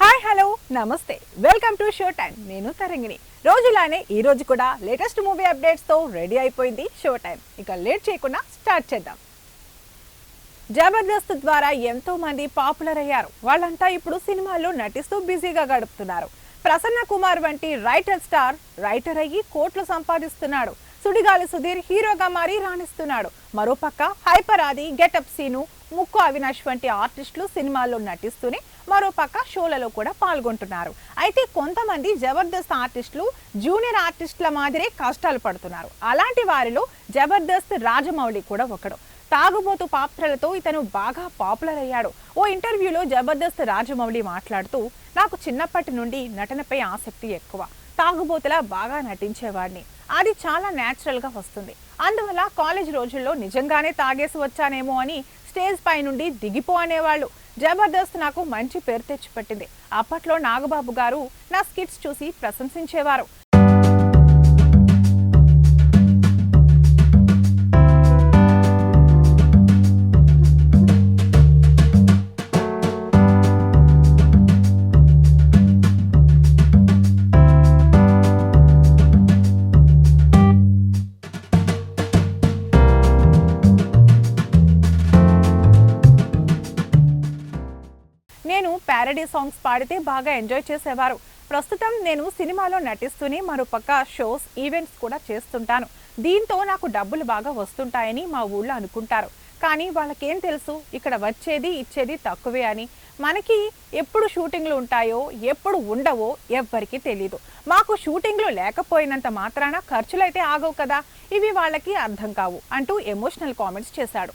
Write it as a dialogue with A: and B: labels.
A: Hi hello నమస్తే welcome to show time నేను తరంగిణి. రోజులానే ఈ రోజు కూడా లేటెస్ట్ మూవీ అప్డేట్స్తో రెడీ అయిపోయింది షో టైం ఇక లేట్ చేయకుండా స్టార్ట్ చేద్దాం. జబర్దస్త్ ద్వారా ఎంతో మంది పాపులర్ అయ్యారు. వాళ్ళంతా ఇప్పుడు సినిమాల్లో నటిస్తూ బిజీగా గడుపుతున్నారు. ప్రసన్న కుమార్ వంటి రైటర్ స్టార్ రైటర్ అయ్యి కోట్లు సంపాదిస్తున్నాడు. సుడిగాలి సుధీర్ హీరోగా మారి రాణిస్తున్నాడు. మరోపక్క హైపర్ ఆది గెటప్ సీను ముక్కు అవినాష్ వంటి ఆర్టిస్టులు సినిమాల్లో నటిస్తూనే మరోపక్క షోలలో కూడా పాల్గొంటున్నారు. అయితే కొంతమంది జబర్దస్త్ ఆర్టిస్టులు జూనియర్ ఆర్టిస్టుల మాదిరే కష్టాలు పడుతున్నారు. అలాంటి వారిలో జబర్దస్త్ రాజమౌళి కూడా ఒకడు. తాగుబోతు పాత్రలతో ఇతను బాగా పాపులర్ అయ్యాడు. ఓ ఇంటర్వ్యూలో జబర్దస్త్ రాజమౌళి మాట్లాడుతూ నాకు చిన్నప్పటి నుండి నటనపై ఆసక్తి ఎక్కువ. తాగుబోతులా బాగా నటించేవాడిని. అది చాలా న్యాచురల్గా వస్తుంది. అందువల్ల కాలేజ్ రోజుల్లో నిజంగానే తాగేసి వచ్చానేమో అని స్టేజ్ పై నుండి దిగిపో అనేవాళ్ళు. జబర్దస్త్ నాకు మంచి పేరు తెచ్చిపెట్టింది. అప్పట్లో నాగబాబు గారు నా స్కిట్స్ చూసి ప్రశంసించేవారు. నేను ప్యారడీ సాంగ్స్ పాడితే బాగా ఎంజాయ్ చేసేవారు. ప్రస్తుతం నేను సినిమాలో నటిస్తూనే మరోపక్క షోస్ ఈవెంట్స్ కూడా చేస్తుంటాను. దీంతో నాకు డబ్బులు బాగా వస్తుంటాయని మా ఊళ్ళో అనుకుంటారు. కానీ వాళ్ళకేం తెలుసు? ఇక్కడ వచ్చేది ఇచ్చేది తక్కువే అని. మనకి ఎప్పుడు షూటింగ్లు ఉంటాయో ఎప్పుడు ఉండవో ఎవ్వరికీ తెలియదు మాకు షూటింగ్లు లేకపోయినంత మాత్రాన ఖర్చులైతే ఆగవు కదా. ఇవి వాళ్ళకి అర్థం కావు అంటూ ఎమోషనల్ కామెంట్స్ చేశాడు.